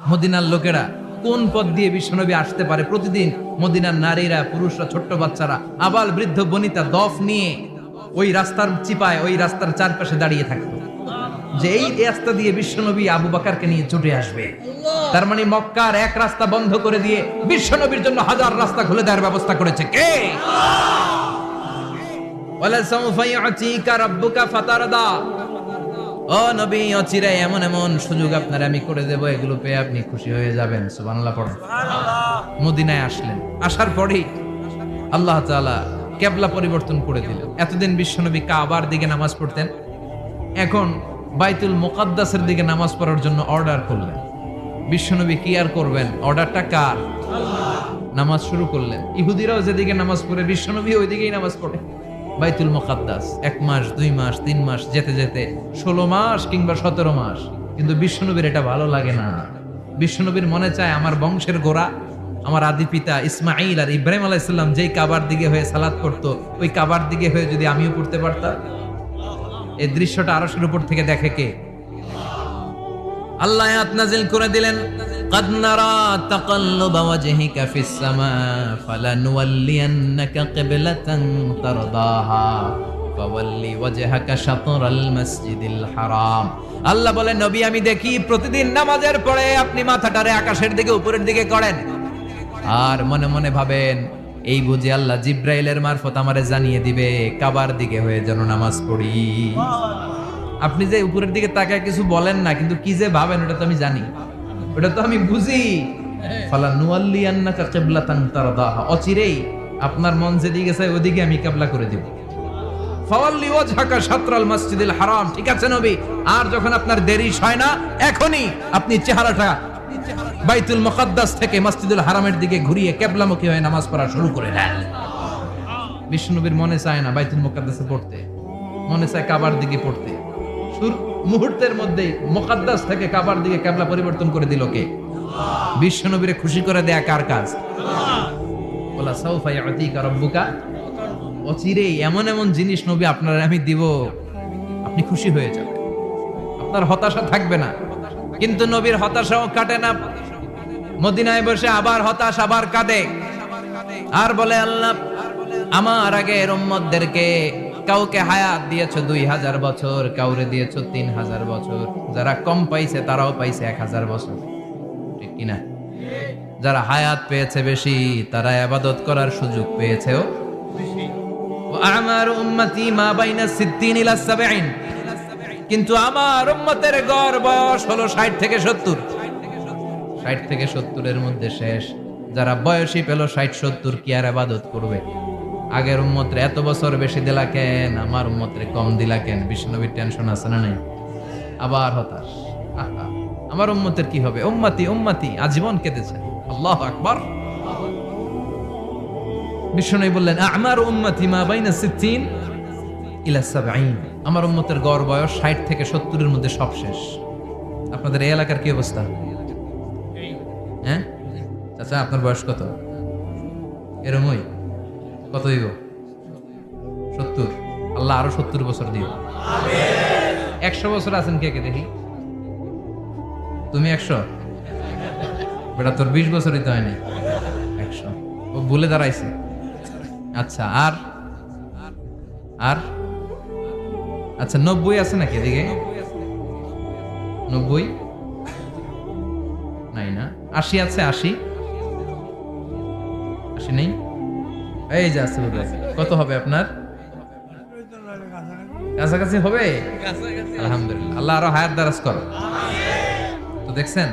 মদিনার লোকেরা কোন পথ দিয়ে বিশ্বনবী আসতে পারে? প্রতিদিন মদিনার নারীরা পুরুষরা ছোট্ট বাচ্চারা আবাল বৃদ্ধ বনিতা দফ নিয়ে ওই রাস্তার চিপায় ওই রাস্তার চারপাশে দাঁড়িয়ে থাকতো যে এই রাস্তা দিয়ে বিশ্বনবী আবু বাকারকে নিয়ে ছুটে আসবে। তার মানে মক্কার এক রাস্তা বন্ধ করে দিয়ে বিশ্বনবীর জন্য হাজার রাস্তা খুলে দেওয়ার ব্যবস্থা করেছে কে? ফাতারদা। ও নবী অচিরে এমন এমন সুযোগ আপনার আমি করে দেব এগুলো পেয়ে আপনি খুশি হয়ে যাবেন। সুবহানাল্লাহ পড়েন। মদিনায় আসলেন। আসার পরেই আল্লাহ তাআলা কেবলা পরিবর্তন করে দিলেন। এতদিন বিশ্বনবী কাবার দিকে নামাজ পড়তেন এখন বাইতুল মোকাদ্দাসের দিকে নামাজ পড়ার জন্য অর্ডার করলেন। বিশ্বনবী কি আর করবেন? অর্ডারটা কার? নামাজ শুরু করলেন। ইহুদিরাও যেদিকে নামাজ পড়ে বিশ্বনবী ওইদিকেই নামাজ পড়ে। বাইতুল মুকাদ্দাস। এক মাস, দুই মাস, তিন মাস, যেতে যেতে ষোলো মাস কিংবা সতেরো মাস। কিন্তু বিশ্বনবীর এটা ভালো লাগে না। বিশ্বনবীর মনে চায় আমার বংশের গোড়া, আমার আদি পিতা ইসমাইল আর ইব্রাহিম আলাইসাল্লাম যেই কাবার দিকে হয়ে সালাদ করতো ওই কাবার দিকে হয়ে যদি আমিও পড়তে পারতাম? এই দৃশ্যটা আরশের উপর থেকে দেখে কে? আল্লাহ আয়াত নাজিল করে দিলেন قد نرى تقلب وجهك في السماء فلنولينك قبلة ترضاها فولي وجهك شطر المسجد الحرام আল্লাহ বলেন নবী আমি দেখি প্রতিদিন নামাজের পরে আপনি মাথাটারে আকাশের দিকে উপরের দিকে করেন আর মনে মনে ভাবেন এই বুঝি আল্লাহ জিব্রাইলের মারফত আমারে জানিয়ে দিবে কাবার দিকে হয়ে যেন নামাজ পড়ি আপনি যে উপরের দিকে তাকায় কিছু বলেন না, কিন্তু কি যে ভাবেন, ওটা তো আমি জানি। ওটা তো আমি বুঝি। ফালা নুয়াল্লি অচিরেই আপনার মন যেদিকে চায় ওদিকে আমি করে দিব। ফাওয়াল্লি মসজিদিল হারাম। ঠিক আছে নবী, আর যখন আপনার দেরি হয় না, এখনই আপনি চেহারাটা বাইতুল মুকাদ্দাস থেকে মসজিদুল হারামের দিকে ঘুরিয়ে কেবলামুখী হয়ে নামাজ পড়া শুরু করে দেন। বিষ্ণুনবীর মনে চায় না বাইতুল মুকাদ্দাসে পড়তে। মনে চায় কাবার দিকে পড়তে। মুহূর্তের মধ্যেই মুকাদ্দাস থেকে কাবার দিকে কেবলা পরিবর্তন করে দিল কে? বিশ্বনবীরে খুশি করে দেয়া কার কাজ? বলা সাউফা ইয়াতিকা রাব্বুকা। অচিরেই এমন এমন জিনিস নবী আপনার আমি দিব, আপনি খুশি হয়ে যাবেন। আপনার হতাশা থাকবে না। কিন্তু নবীর হতাশাও কাটে না। মদিনায় বসে আবার হতাশ, আবার কাঁদে। আর বলে আল্লাহ, আমার আগে উম্মতদেরকে কাউকে হায়াত দিয়েছ দুই হাজার বছর, কাউরে দিয়েছ তিন হাজার বছর। যারা কম পাইছে, তারাও পাইছে এক হাজার বছর। ঠিক কিনা? যারা হায়াত পেয়েছে বেশি, তারা আবাদত করার সুযোগ পেয়েছেও। আমার উম্মতি মা বাইনা সিদ্দিন ইলা সাবঈন। কিন্তু আমার উম্মতের গড় বয়স হলো ষাট থেকে সত্তর। ষাট থেকে সত্তরের মধ্যে শেষ। যারা বয়সী পেল ষাট সত্তর কি আর আবাদত করবে? আগের উম্মতরে এত বছর বেশি দিলা কেন? আমার উম্মতরে কম দিলা কেন? বিষ্ণুনবীর টেনশন আছে না নাই? আবার হতাশ। আহা, আমার উম্মতের কি হবে? উম্মাতি উম্মাতি আজীবন কেঁদেছে। আল্লাহ আকবার। বিষ্ণু বললেন আমার উম্মতি মা বাইনা সিদ্দিন ইলা সাবঈন। আমার উম্মতের গড় বয়স 60 থেকে 70 এর মধ্যে সব শেষ। আপনাদের এই এলাকার কি অবস্থা? হ্যাঁ? চাচা আপনার বয়স কত? এরমই? কত দিব? সত্তর। আল্লাহ আরও সত্তর বছর দিব একশো বছর আছেন কে কে দেখি? তুমি একশো? বেটা, তোর বিশ বছরই তো হয়নি। একশো। ও ভুলে দাঁড়াইছে। আচ্ছা আর? আর? আচ্ছা নব্বই আছে নাকি এদিকে? নব্বই? নাই না। আশি আছে, আশি। আশি নেই? এই যে আছে। কত হবে আপনার? কাছাকাছি হবে? আলহামদুলিল্লাহ। আল্লাহ আরও হায়াত দারাজ করো। তো দেখছেন,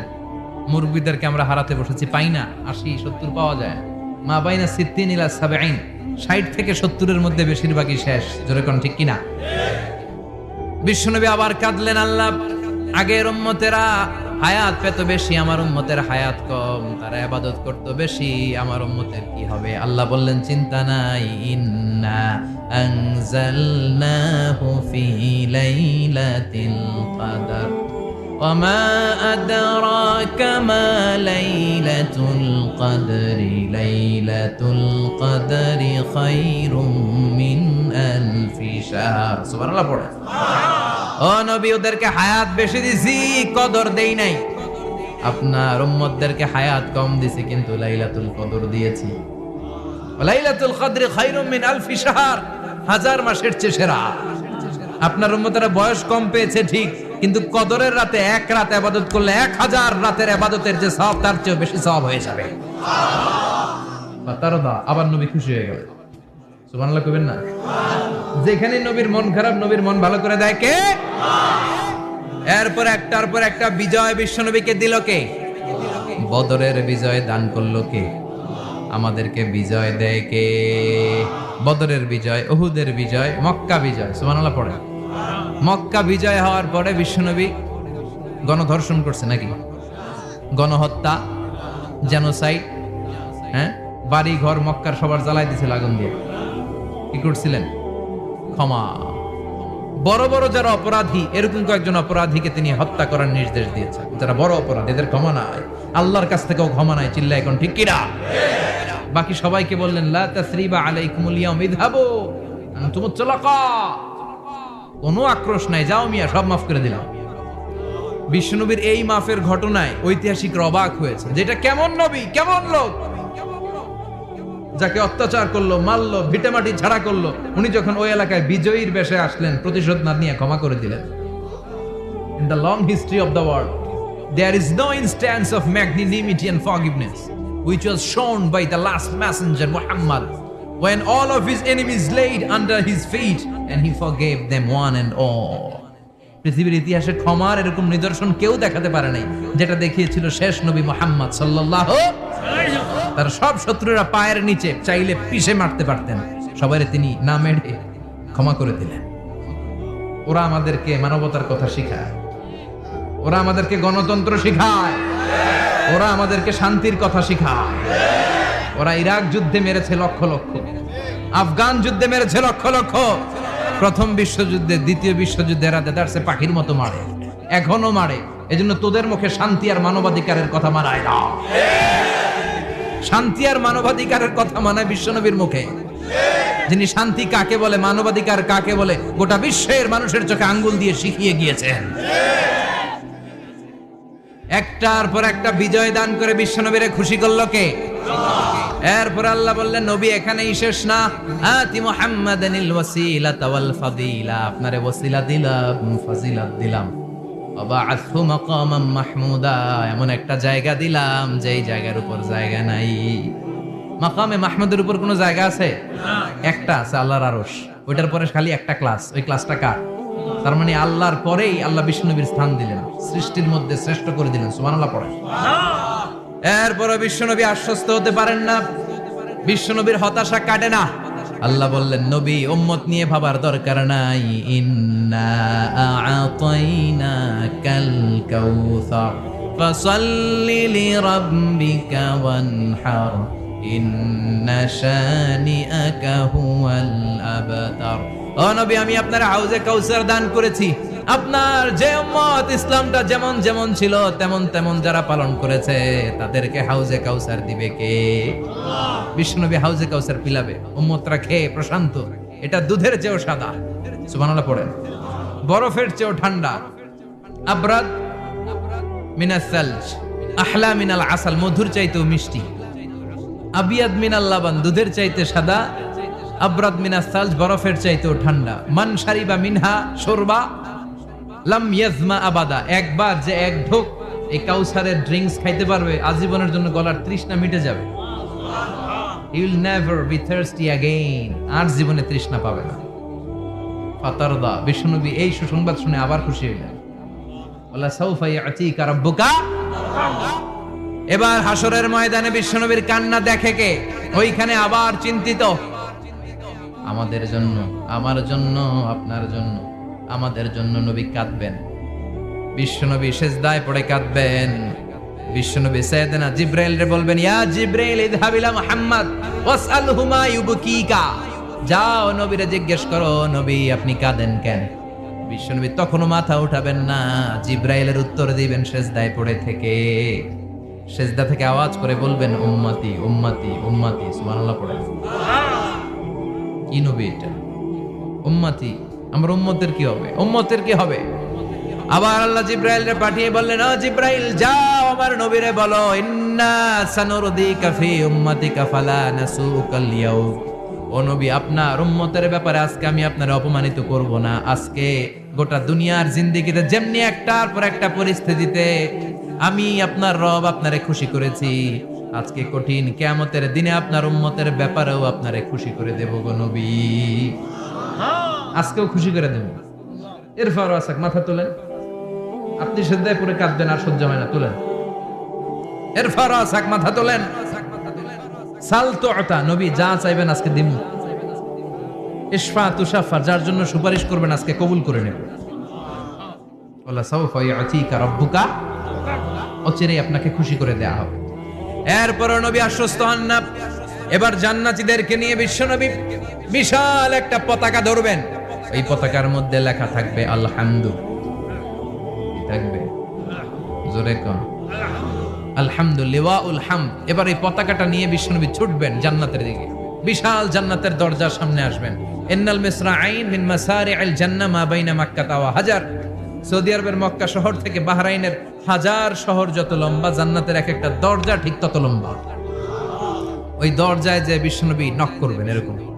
মুরব্বীদেরকে আমরা হারাতে বসেছি। পাই না আশি, সত্তর পাওয়া যায়। মা বাইনা সিদ্দিন ইলা সাবেইন ষাট থেকে সত্তরের মধ্যে বেশিরভাগই শেষ। জোরে কোন ঠিক কিনা? বিশ্বনবী আবার কাঁদলেন, আল্লাহ। আগের উম্মতেরা হায়াত পেত বেশি আমার উম্মতের হায়াত কম তারা আবাদত করত বেশি আমার উম্মতের কি হবে আল্লাহ বললেন চিন্তা নাই ইন্না আনজালনাহু ফি লাইলাতিল কদর وما أدراك ما ليلة القدر ليلة القدر خير من ألف شهر سبحان الله পড়ে ও নবী, ওদেরকে হায়াত বেশি দিছি, কদর দেই নাই। আপনার উম্মতদেরকে হায়াত কম দিছি, কিন্তু লাইলাতুল কদর দিয়েছি। লাইলাতুল কদরে খায়রুম মিন আলফি শাহর, হাজার মাসের চেয়ে সেরা। আপনার উম্মতেরা বয়স কম পেয়েছে, ঠিক, কিন্তু কদরের রাতে এক রাত আবাদত করলে এক হাজার রাতের আবাদতের যে সব, তার চেয়ে বেশি সব হয়ে যাবে। আবার নবী খুশি হয়ে গেল সুবহানাল্লাহ কইবেন না? যেখানে নবীর মন খারাপ, নবীর মন ভালো করে দেয় কে? এরপর একটার পর একটা বিজয় বিশ্ব নবীকে দিল কে? বদরের বিজয় দান করল কে? আমাদেরকে বিজয় দেয় কে? বদরের বিজয় ওহুদের বিজয়, মক্কা বিজয়, সুবহানাল্লাহ পড়ে। মক্কা বিজয় হওয়ার পরে বিশ্বনবী গণধর্ষণ করছে নাকি? গণহত্যা জেনোসাইড হ্যাঁ? বাড়ি ঘর মক্কার সবার জ্বালাই দিছিল আগুন দিয়ে। কি করছিলেন? ক্ষমা। বড় বড় যারা অপরাধী, এরকম কয়েকজন অপরাধীকে তিনি হত্যা করার নির্দেশ দিয়েছেন। যারা বড় অপরাধ, এদের ক্ষমা নাই। আল্লাহর কাছ থেকেও ক্ষমা নাই চিল্লা এখন ঠিক কিনা? বাকি সবাইকে বললেন, লা তাসরিবা আলাইকুমুল ইয়াউম তুলাকা কোনো আক্রোশ নাই। যাও মিয়া, সব মাফ করে দিলাম। বিশ্বনবীর এই মাফের ঘটনায় ঐতিহাসিক অবাক হয়েছে। যেটা কেমন নবী, কেমন লোক? যাকে অত্যাচার করল মারলো ভিটেমাটি ছাড়া করল উনি যখন ওই এলাকায় বিজয়ীর বেশে আসলেন প্রতিশোধ না নিয়ে ক্ষমা করে দিলেন In the long history of the world, there is no instance of magnanimity and forgiveness which was shown by the last messenger Muhammad when all of his enemies laid under his feet and he forgave them one and all. পৃথিবীর ইতিহাসে ক্ষমার এরকম নিদর্শন কেউ দেখাতে পারে নাই যেটা দেখিয়েছিল শেষ নবী মোহাম্মদ সাল্লাল্লাহু তার সব শত্রুরা পায়ের নিচে চাইলে পিষে মারতে পারতেন। সবাই তিনি না মেরে ক্ষমা করে দিলেন। ওরা আমাদেরকে মানবতার কথা শিখায়। ওরা আমাদেরকে গণতন্ত্র শিখায়। ওরা আমাদেরকে শান্তির কথা শিখায়। ওরা ইরাক যুদ্ধে মেরেছে লক্ষ লক্ষ। আফগান যুদ্ধে মেরেছে লক্ষ লক্ষ। প্রথম বিশ্বযুদ্ধে, দ্বিতীয় বিশ্বযুদ্ধে এরা দেদারসে পাখির মতো মারে। এখনও মারে। এজন্য তোদের মুখে শান্তি আর মানবাধিকারের কথা মানায় না। শান্তি আর মানবাধিকারের কথা মানায় বিশ্বনবীর মুখে। যিনি শান্তি কাকে বলে, মানবাধিকার কাকে বলে, গোটা বিশ্বের মানুষের চোখে আঙ্গুল দিয়ে শিখিয়ে গিয়েছেন। একটার পর একটা বিজয় দান করে বিশ্বনবীরে খুশি করল কে? এরপর আল্লাহ বললেন, নবী, এখানেই শেষ না। আতি মুহাম্মাদানিল ওয়াসিলাতা তাওয়াল ফাদিলা। আপনারে ওয়াসিলা দিলাম, ফাজিলাত দিলাম। ওয়াবাআসহু মাকামাম মাহমুদা, এমন একটা জায়গা দিলাম যেই জায়গার উপর জায়গা নাই। মাকামে মাহমুদের উপর কোনো জায়গা আছে? একটা আছে আল্লাহর আরশ। ওইটার পরে খালি একটা ক্লাস। ওই ক্লাসটা কার? তার মানে আল্লাহর পরেই আল্লাহ বিষ্ণুনবীর স্থান দিলেন। সৃষ্টির মধ্যে শ্রেষ্ঠ করে দিলেন, সুবহানাল্লাহ পড়ে এরপরে বিশ্বনবী আশ্বস্ত হতে পারেন না। বিশ্বনবীর হতাশা কাটে না। আল্লাহ বললেন, নবী, উম্মত নিয়ে ভাবার দরকার নাই। ইন্না আ'তাইনা কাল কাউসার ফাসাল্লি লিরাব্বিকা ওয়ানহার। ইন্না শানিআকা হুয়াল আবতার ও নবী, আমি আপনার হাউজে কাউসার দান করেছি। আপনার যে উম্মত ইসলামটা যেমন যেমন ছিল, তেমন তেমন যারা পালন করেছে, তাদেরকে হাউজে কাউসার দিবে কে? বিষ্ণুনবী হাউজে কাউসার পিলাবে, উম্মতরা খেয়ে প্রশান্ত। এটা দুধের চেয়েও সাদা। সুবহানাল্লাহ পড়েন। বরফের চেয়েও ঠান্ডা। আবরাদ মিনাস সালজ আহলা মিনাল আসাল মধুর চাইতেও মিষ্টি। আবিয়াদ মিনাল লাবান দুধের চাইতে সাদা। আবরাদ মিনাস সালজ বরফের চাইতেও ঠান্ডা। মান সারিবা মিনহা, শোরবা লাম ইয়াজমা আবাদা, একবার যে এক ঢোক এই কাউসারের ড্রিঙ্কস খাইতে পারবে, আজীবনের জন্য গলার তৃষ্ণা মিটে যাবে। You'll never be thirsty again আর জীবনে তৃষ্ণা পাবে না। ফাতারদা বিষ্ণুনবী এই সুসংবাদ শুনে আবার খুশি হইলেন। বলা, সাউফা ইয়াতিকা রাব্বুকা? এবার হাসরের ময়দানে বিশ্বনবীর কান্না দেখে কে? ওইখানে আবার চিন্তিত। আমাদের জন্য, আমার জন্য, আপনার জন্য। আমাদের জন্য নবী কাঁদবেন। বিশ্বনবী শেষ সেজদায় পড়ে কাঁদবেন। বিশ্বনবী সাইয়েদনা জিব্রাইল রে বলবেন, ইয়া জিব্রাইল, ইযহাব ইলা মুহাম্মদ, ওয়াসআলহু মা ইউবকিকা। যাও নবীরে জিজ্ঞেস করো, নবী, আপনি কাঁদেন কেন? বিশ্বনবী তখনও মাথা উঠাবেন না। জিব্রাইলের উত্তর দিবেন, সেজদায় পড়ে থেকে। সেজদা থেকে আওয়াজ করে বলবেন, উম্মাতি উম্মাতি, উম্মতি, সুবহানাল্লাহ পড়ে কি নবী এটা? উম্মতি আমার উম্মতের কি হবে? উম্মতের কি হবে? আবার আল্লাহ জিব্রাইলরে পাঠিয়ে বললেন, ও জিব্রাইল, যাও আমার নবীরে বলো, ইন্না সানুরদিকা ফি উম্মাতিকা ফালা নাসুকাল ইয়াউম। ও নবী, আপনার উম্মতের ব্যাপারে আজকে আমি আপনার অপমানিত করব না। আজকে গোটা দুনিয়ার জিন্দিগিতে যেমনি একটার পর একটা পরিস্থিতিতে আমি আপনার রব আপনারে খুশি করেছি। আজকে কঠিন কেয়ামতের দিনে আপনার উম্মতের ব্যাপারেও আপনারে খুশি করে দেব গো নবী। আজকেও খুশি করে দেব। এরপর আসাক মাথা তোলেন আপনি শ্রদ্ধায় পরে কাঁদবেন, আর সহ্য হয় না, তোলেন। এরপর আসাক মাথা তোলেন। সাল তো নবী যা চাইবেন আজকে ইশফা যার জন্য সুপারিশ করবেন আজকে কবুল করে আপনাকে খুশি করে দেয়া হবে। নবী আশ্বস্ত হন না। এবার জান্নাতীদেরকে নিয়ে বিশ্ব নবী বিশাল একটা পতাকা ধরবেন। এই পতাকার মধ্যে লেখা থাকবে আলহামদু। থাকবে? জোরে কন। আলহামদুলিল্লাহ এবার এই পতাকাটা নিয়ে বিশ্বনবী ছুটবেন জান্নাতের দিকে। বিশাল জান্নাতের দরজার সামনে আসবেন। ইন্নাল মিসরা আইন মিন মাসারি আল মা বাইনা তাওয়া হাজার। সৌদি আরবের মক্কা শহর থেকে বাহরাইনের হাজার শহর যত লম্বা, জান্নাতের এক একটা দরজা ঠিক তত লম্বা। ওই দরজায় যে বিশ্বনবী নক করবেন, এরকম।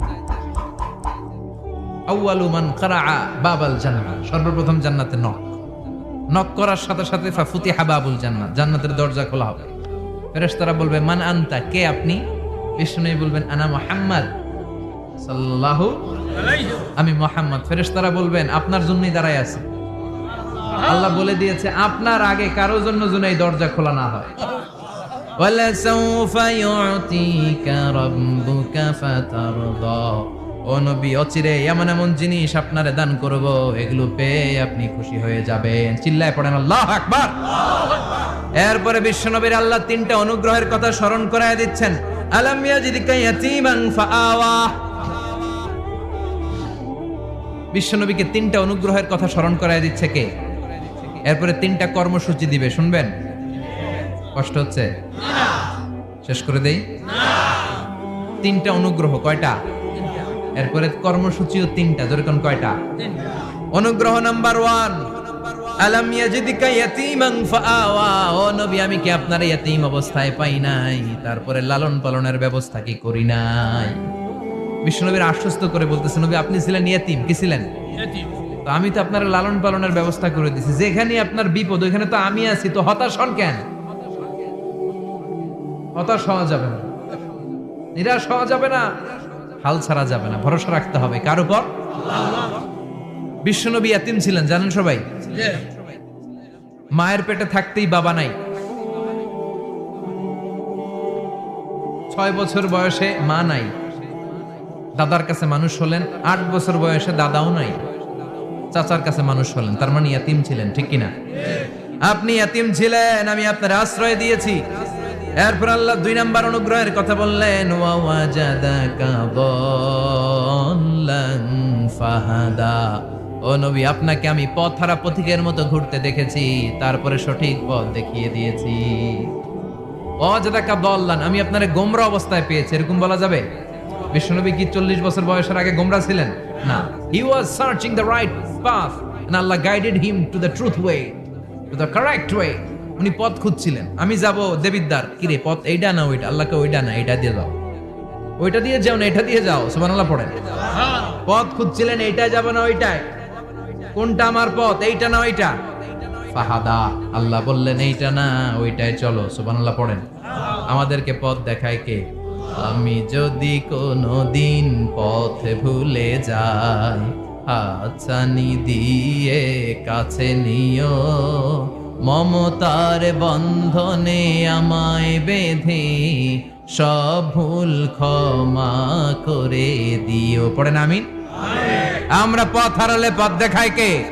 আউয়ালু মান কারাআ বাবাল জান্নাহ সর্বপ্রথম জান্নাতে নক নক করার সাথে সাথে ফাফুতি হাবাবুল জান্নাত জান্নাতের দরজা খোলা হবে ফেরেশতারা বলবে মান আনতা কে আপনি বিষ্ণু বলবেন আনা মুহাম্মদ সাল্লাল্লাহু আমি মুহাম্মদ ফেরেশতারা বলবেন আপনার জন্যই দাঁড়ায় আছি আল্লাহ বলে দিয়েছে আপনার আগে কারো জন্য যেন এই দরজা খোলা না হয় وَلَسَوْفَ يُعْطِيكَ رَبُّكَ فَتَرْضَى ও নবী, অচিরে এমন এমন জিনিস আপনারে দান করব, এগুলো পেয়ে আপনি খুশি হয়ে যাবেন। চিল্লায় পড়েন, আল্লাহ আকবার। এরপরে বিশ্বনবীর আল্লাহ তিনটা অনুগ্রহের কথা স্মরণ করায় দিচ্ছেন। বিশ্বনবীকে তিনটা অনুগ্রহের কথা স্মরণ করায় দিচ্ছে কে? এরপরে তিনটা কর্মসূচি দিবে, শুনবেন? কষ্ট হচ্ছে? শেষ করে দেই? তিনটা অনুগ্রহ, কয়টা? এরপরে কর্মসূচিও তিনটা যেরকম কয়টা? অনুগ্রহ নাম্বার ওয়ান আলাম ইয়াজিদিকা ইয়াতীমান ফাআওয়া ও নবী আমি কি আপনার ইয়াতীম অবস্থায় পাই নাই? তারপরে লালন পালনের ব্যবস্থা কি করি নাই? আশ্বস্ত করে বলতেছে নবী আপনি ছিলেন ইয়াতীম কি ছিলেন? তো আমি তো আপনার লালন পালনের ব্যবস্থা করে দিছি যেখানে আপনার বিপদ ওইখানে তো আমি আছি তো হতাশ হন কেন? হতাশ হওয়া যাবে না। নিরাশ হওয়া যাবে না। হাল ছাড়া যাবে না, ভরসা রাখতে হবে। কার উপর? বিশ্বনবী এতিম ছিলেন, জানেন সবাই? মায়ের পেটে থাকতেই বাবা নাই। ছয় বছর বয়সে মা নাই। দাদার কাছে মানুষ হলেন, আট বছর বয়সে দাদাও নাই। চাচার কাছে মানুষ হলেন, তার মানে ইয়াতিম ছিলেন, ঠিক কিনা? আপনি ইয়াতিম ছিলেন, আমি আপনার আশ্রয় দিয়েছি। এরপর আল্লাহ দুই নাম্বার অনুগ্রহের কথা বললেন ফাহাদা। ও নবী, আপনাকে আমি পথ হারা পথিকের মতো ঘুরতে দেখেছি, তারপরে সঠিক পথ দেখিয়ে দিয়েছি। অজাদাকা দল্লান, আমি আপনার গোমরা অবস্থায় পেয়েছি। এরকম বলা যাবে? বিশ্বনবী কি চল্লিশ বছর বয়সের আগে গোমরা ছিলেন? না। He was searching the right path Allah guided him to the truth way to the correct way উনি পথ খুঁজছিলেন। আমি যাব দেবিদ্দার কিরে, পথ এইটা না ওইটা আল্লাহকে ওইটা না এইটা দিয়ে যাও। ওইটা দিয়ে যাও না এটা দিয়ে যাও? সুবহানাল্লাহ পড়েন। পথ খুঁজছিলেন এইটা যাব না, ওইটায়? কোনটা আমার পথ, এইটা না, ওইটা? ফাহাদা, আল্লাহ বললেন, এইটা না ওইটাই চলো, সুবহানাল্লাহ পড়েন। আমাদেরকে পথ দেখায় কে? আমি যদি কোনো দিন পথ ভুলে যাই, হাতছানি দিয়ে কাছে নিও। মমতার বন্ধনে আমায় বেঁধে সব ভুল ক্ষমা করে দিও। পড়েন, আমিন। আমরা পথ হারালে পথ দেখায় কে?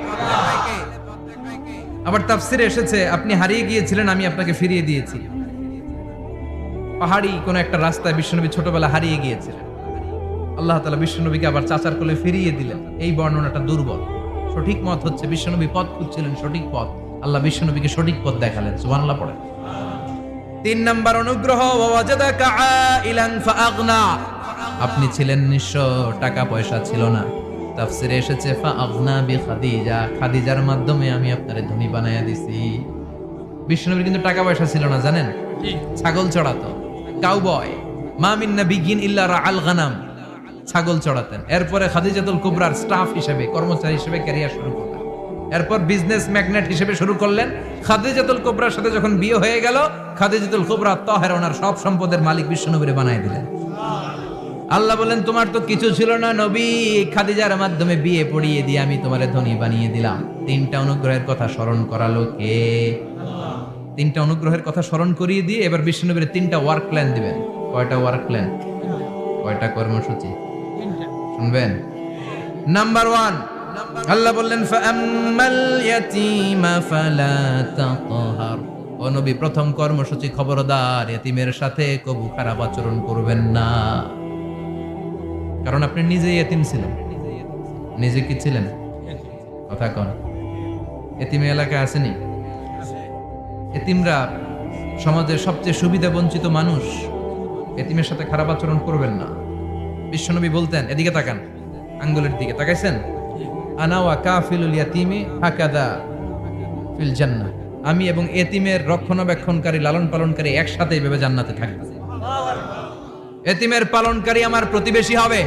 আবার তাফসিরে এসেছে, আপনি হারিয়ে গিয়েছিলেন, আমি আপনাকে ফিরিয়ে দিয়েছি। পাহাড়ি কোন একটা রাস্তায় বিশ্বনবী ছোটবেলা হারিয়ে গিয়েছিলেন। আল্লাহ তালা বিশ্বনবীকে আবার চাচার কোলে ফিরিয়ে দিলেন। এই বর্ণনাটা দুর্বল। সঠিক মত হচ্ছে, বিশ্বনবী পথ খুঁজছিলেন, সঠিক পথ। আল্লাহ বিশ্বনবীকে সঠিক পথ দেখালেন সুবহানাল্লাহ পড়ে তিন নাম্বার অনুগ্রহ আপনি ছিলেন নিঃস্ব টাকা পয়সা ছিল না। তাফসিরে এসেছে ফা আগনা বি খাদিজা। খাদিজার মাধ্যমে আমি আপনারে ধনী বানায়া দিছি। বিষ্ণুনবীর কিন্তু টাকা পয়সা ছিল না জানেন? ছাগল চড়াতো। কাউবয়। মা মিন নাবিয়িন ইল্লা রাআল গানাম। ছাগল চড়াতেন। এরপরে খাদিজাতুল কুবরার স্টাফ হিসেবে কর্মচারী হিসেবে ক্যারিয়ার শুরু করলেন। এরপর বিজনেস ম্যাগনেট হিসেবে শুরু করলেন। খাদিজাতুল কোবরার সাথে যখন বিয়ে হয়ে গেল, খাদিজাতুল কুবরা তহের ওনার সব সম্পদের মালিক বিশ্বনবীরে বানাই দিলেন। আল্লাহ বলেন, তোমার তো কিছু ছিল না নবী। খাদিজার মাধ্যমে বিয়ে পড়িয়ে দিয়ে আমি তোমারে ধনী বানিয়ে দিলাম। তিনটা অনুগ্রহের কথা স্মরণ করালো কে? তিনটা অনুগ্রহের কথা স্মরণ করিয়ে দিয়ে এবার বিশ্বনবীর তিনটা ওয়ার্ক প্ল্যান দিবেন। কয়টা ওয়ার্ক প্ল্যান কয়টা কর্মসূচি? শুনবেন? নাম্বার ওয়ান আল্লাহ বললেন ও নবী, প্রথম কর্মসূচি খবরদার এতিমের সাথে কবু খারাপ আচরণ করবেন না। কারণ আপনি নিজেই এতিম ছিলেন। নিজে কি ছিলেন? কথা কন। এতিমে এলাকায় আসেনি? এতিমরা সমাজের সবচেয়ে সুবিধা বঞ্চিত মানুষ এতিমের সাথে খারাপ আচরণ করবেন না। বিশ্বনবী বলতেন, এদিকে তাকান, আঙ্গুলের দিকে তাকাইছেন? আনাওয়া আমি এবং এতিমের রক্ষণাবেক্ষণকারী লালন পালনকারী একসাথে এভাবে জান্নাতে থাকব। এতিমের পালনকারী আমার প্রতিবেশী হবে।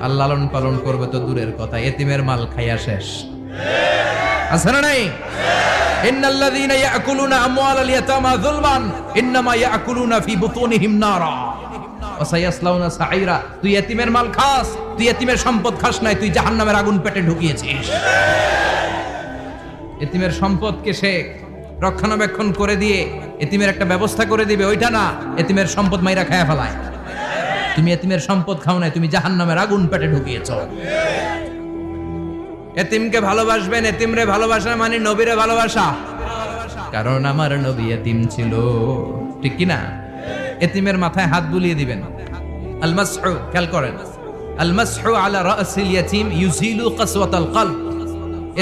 আর লালন পালন করবে তো দূরের কথা, এতিমের মাল খাইয়া শেষ। আছে না নাই? তুই এতিমের মাল খাস। তুই এতিমের সম্পদ খাস নাই, তুই জাহান নামের আগুন পেটে ঢুকিয়েছিস। এতিমের সম্পদকে সে রক্ষণাবেক্ষণ করে দিয়ে এতিমের একটা ব্যবস্থা করে দিবে, ওইটা না, এতিমের সম্পদ মাইরা খায়া ফেলায়। তুমি এতিমের সম্পদ খাও নাই, তুমি জাহান্নামের আগুন পেটে ঢুকিয়েছ। এতিমকে ভালোবাসবেন, এতিমরে ভালোবাসা মানে নবীরে ভালোবাসা। কারণ আমার নবী এতিম ছিল। ঠিক কি না এতিমের মাথায় হাত বুলিয়ে দিবেন। আলমাসহু, খেয়াল করেন। আলমাসহু আলা রাসিল ইয়াতিম ইউজিলু কাসওয়াতাল কলব।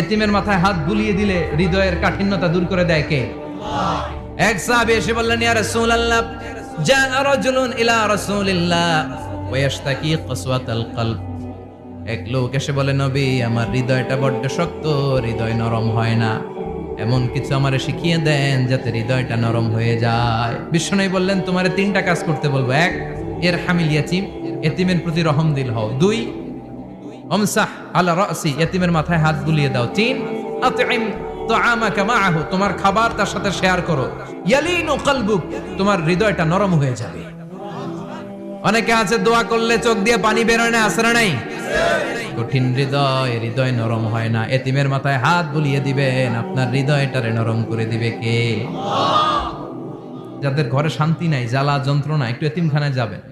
এতিমের মাথায় হাত বুলিয়ে দিলে হৃদয়ের কাঠিন্যতা দূর করে দেয় কে? এক সাহাবী এসে বললেন, ইয়া রাসূলুল্লাহ জা রাজুলুন ইলা রাসূলিল্লাহ ওয়া ইয়াশতাকি কাসওয়াতাল কলব। এক লোক এসে বলে, নবী, আমার হৃদয়টা বড্ড শক্ত, হৃদয় নরম হয় না। এমন কিছু আমারে শিখিয়ে দেন যাতে হৃদয়টা নরম হয়ে যায়। বিষ্ণু বললেন, তোমারে তিনটা কাজ করতে বলব। এক এর হামিল ইয়াতিম এতিমের প্রতি রহম দিল হও। দুই, অমসাহ আলা রাসি, এতিমের মাথায় হাত বুলিয়ে দাও। তিন আতইম তুআমাকা মাআহু, তোমার খাবার তার সাথে শেয়ার করো। ইয়ালিনু কলবুক, তোমার হৃদয়টা নরম হয়ে যাবে। অনেকে আছে, দোয়া করলে চোখ দিয়ে পানি বের হয় না আসরা নাই? কঠিন হৃদয় হৃদয় নরম হয় না। এতিমের মাথায় হাত বুলিয়ে দিবেন, আপনার হৃদয়টারে নরম করে দিবে কে? যাদের ঘরে শান্তি নাই, জ্বালা যন্ত্রণা, একটু এতিমখানায় যাবেন।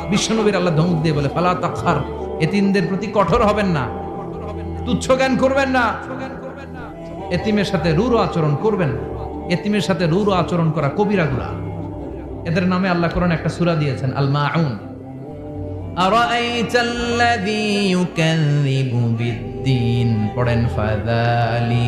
বিশ্বনবীর আল্লাহ ধমক দিয়ে বলে ফালা তাক্ষার এতিমদের প্রতি কঠোর হবেন না। তুচ্ছ জ্ঞান করবেন না। এতিমের সাথে রুর আচরণ করবেন। এতিমের সাথে রুর আচরণ করা কবিরা গুলা এদের নামে আল্লাহ করেন একটা সুরা দিয়েছেন আল মাউন পড়েন ফাদালিকাল্লাযী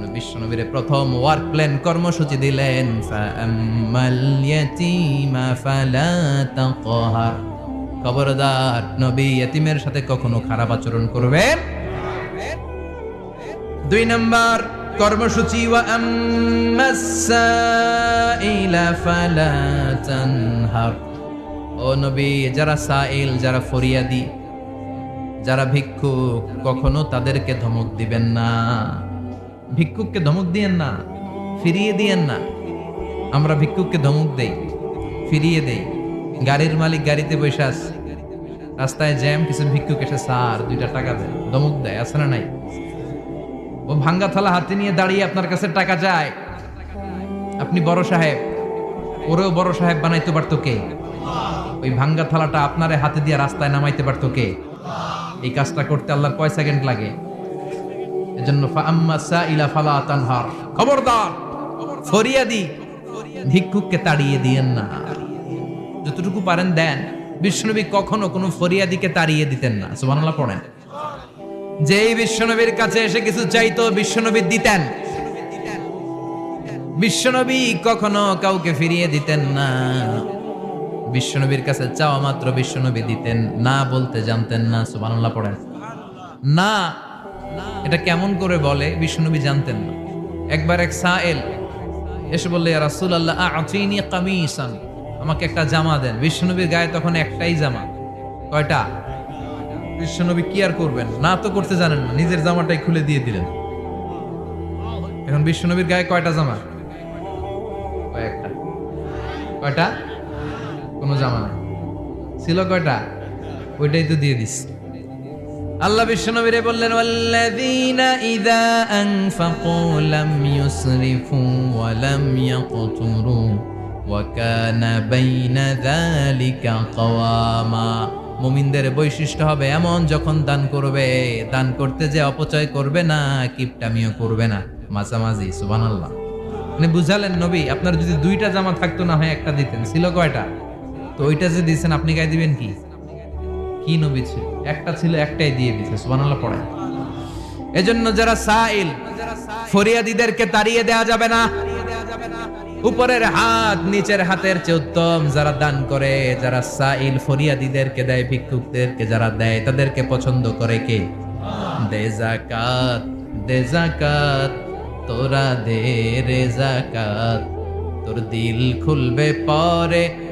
এজন্য বিশ্বনবীর প্রথম ওয়ার্ক প্ল্যান কর্মসূচি দিলেন খবরদার নবী এতিমের সাথে কখনো খারাপ আচরণ করবেন? দুই নাম্বার কর্মসূচি ওয়া ফালা ও নবী, যারা সাইল, যারা ফরিয়াদি, যারা ভিক্ষুক, কখনো তাদেরকে ধমক দিবেন না। ভিক্ষুককে ধমক দিয়েন না, ফিরিয়ে দিয়েন না। আমরা ভিক্ষুককে ধমক দেই, ফিরিয়ে দেই। গাড়ির মালিক গাড়িতে বসে আছে। রাস্তায় জ্যাম, কিছু ভিক্ষুক এসে, স্যার, দুইটা টাকা দেয় ধমক দেয়, আছে না নাই? ও ভাঙ্গা থালা হাতে নিয়ে দাঁড়িয়ে আপনার কাছে টাকা চায়। আপনি বড় সাহেব, ওরেও বড় সাহেব বানাইতে পারতো কে? ওই ভাঙ্গা থালাটা আপনারে হাতে দিয়ে রাস্তায় নামাইতে পারতো কে? এই কাজটা করতে আল্লাহর কয় সেকেন্ড লাগে? এজন্য ফাআম্মা সাইলা ফালা তানহার। খবরদার, ফরিয়াদি, ভিক্ষুককে তাড়িয়ে দিয়েন না। যতটুকু পারেন দেন। বিষ্ণুনবী কখনো কোনো ফরিয়াদিকে তাড়িয়ে দিতেন না। সুবহানাল্লাহ পড়েন। যেই বিশ্বনবীর কাছে এসে কিছু চাইতো, বিশ্বনবী দিতেন। বিশ্বনবী কখনো কাউকে ফিরিয়ে দিতেন না। বিশ্বনবীর কাছে চাওয়া মাত্র বিশ্বনবী দিতেন, না বলতে জানতেন না। সুবহানাল্লাহ পড়েন। না এটা কেমন করে বলে বিশ্বনবী জানতেন না। একবার এক সায়েল এসে বললে রাসূলুল্লাহ আতিনি কামিসান। আমাকে একটা জামা দেন। বিষ্ণুবীর গায়ে তখন একটাই জামা। কয়টা? বিশ্বনবী কি আর করবেন? না তো করতে জানেন না, নিজের জামাটাই খুলে দিয়ে দিলেন। এখন বিশ্বনবীর গায়ে কয়টা জামা? কয়েকটা। কয়টা? কোনো জামা নাই। ছিল কয়টা? ওইটাই তো দিয়ে দিস। আল্লাহ বিশ্বনবীরে বললেন ওয়া মুমিনদের বৈশিষ্ট্য হবে এমন, যখন দান করবে, দান করতে যে অপচয় করবে না, কিপটামিও করবে না। মাঝামাঝি, সুবহানাল্লাহ। মানে বুঝালেন নবী, আপনার যদি দুইটা জামা থাকতো না হয় একটা দিতেন, ছিল কয়টা? তো ওইটা যে দিয়েছেন আপনি গায়ে দিবেন কি? কি নবী ছিল? একটা ছিল, একটাই দিয়ে দিছে, সুবহানাল্লাহ পড়ে এজন্য যারা সাইল, ফরিয়াদিদেরকে তাড়িয়ে দেয়া যাবে না। উপরের হাত, নিচের হাতের চেয়ে উত্তম যারা দান করে, যারা সাইল ফরিয়াদিদেরকে দেয়, ভিক্ষুকদেরকে যারা দেয়, তাদেরকে পছন্দ করে কে? দে জাকাত দে জাকাত তোরা দে রে জাকাত তোর দিল খুলবে পরে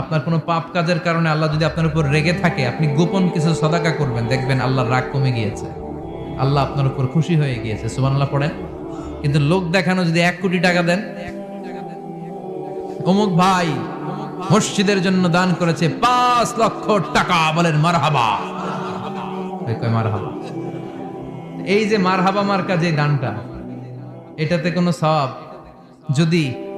আপনার কোনো পাপ কাজের কারণে আল্লাহ যদি আপনার উপর রেগে থাকে, আপনি গোপন কিছু সদাকা করবেন। দেখবেন আল্লাহর রাগ কমে গিয়েছে। আল্লাহ আপনার উপর খুশি হয়ে গিয়েছে সুবান আল্লাহ পড়েন। কিন্তু লোক দেখানো যদি এক কোটি টাকা দেন, অমুক ভাই মসজিদের জন্য দান করেছে পাঁচ লক্ষ টাকা, বলেন মারহাবা। মারহাবা? এই যে মারহাবা মার্কা যে দানটা, এটাতে কোনো সব যদি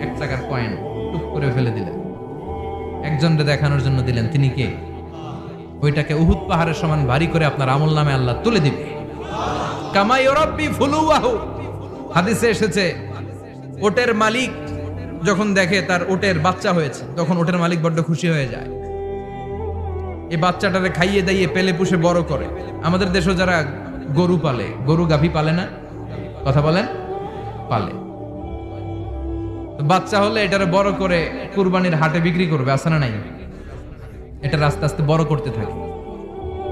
এক টাকার কয়েন টুক করে ফেলে দিলেন। একজনকে দেখানোর জন্য দিলেন, তিনি কে? ওইটাকে উহুদ পাহাড়ের সমান ভারী করে আপনার আমল নামে আল্লাহ তুলে দিবে। কামাই রব্বি ফুলুয়াহু। হাদিসে এসেছে, ওটের মালিক যখন দেখে তার ওটের বাচ্চা হয়েছে, তখন ওটের মালিক বড্ড খুশি হয়ে যায়। এই বাচ্চাটারে খাইয়ে দাইয়ে পেলে পুষে বড় করে। আমাদের দেশও যারা গরু পালে, গরু গাভী পালে না? কথা বলেন? পালে। বাচ্চা হলে এটারে বড় করে কুরবানির হাটে বিক্রি করবে আসে না নাই? এটা আস্তে আস্তে বড় করতে থাকে।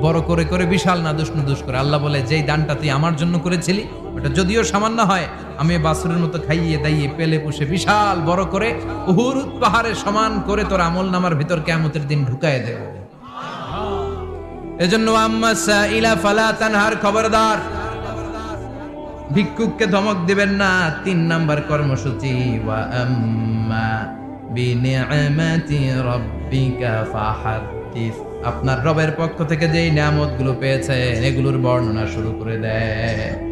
বড় করে করে বিশাল না নাদুস নুদুস করে। আল্লাহ বলে, যেই দানটা তুই আমার জন্য করেছিলি, ওটা যদিও সামান্য হয়, আমি বাসুরের মতো খাইয়ে দাইয়ে পেলে পুষে বিশাল বড় করে উহুর পাহাড়ে সমান করে তোর আমল নামার ভিতর কেমতের দিন ঢুকায় দেব। এজন্য আম্মা সাইলা ফালা তানহার খবরদার ভিক্ষুককে ধমক দিবেন না। তিন নাম্বার কর্মসূচি আপনার রবের পক্ষ থেকে যেই নিয়ামতগুলো পেয়েছেন, এগুলোর বর্ণনা শুরু করে দেয়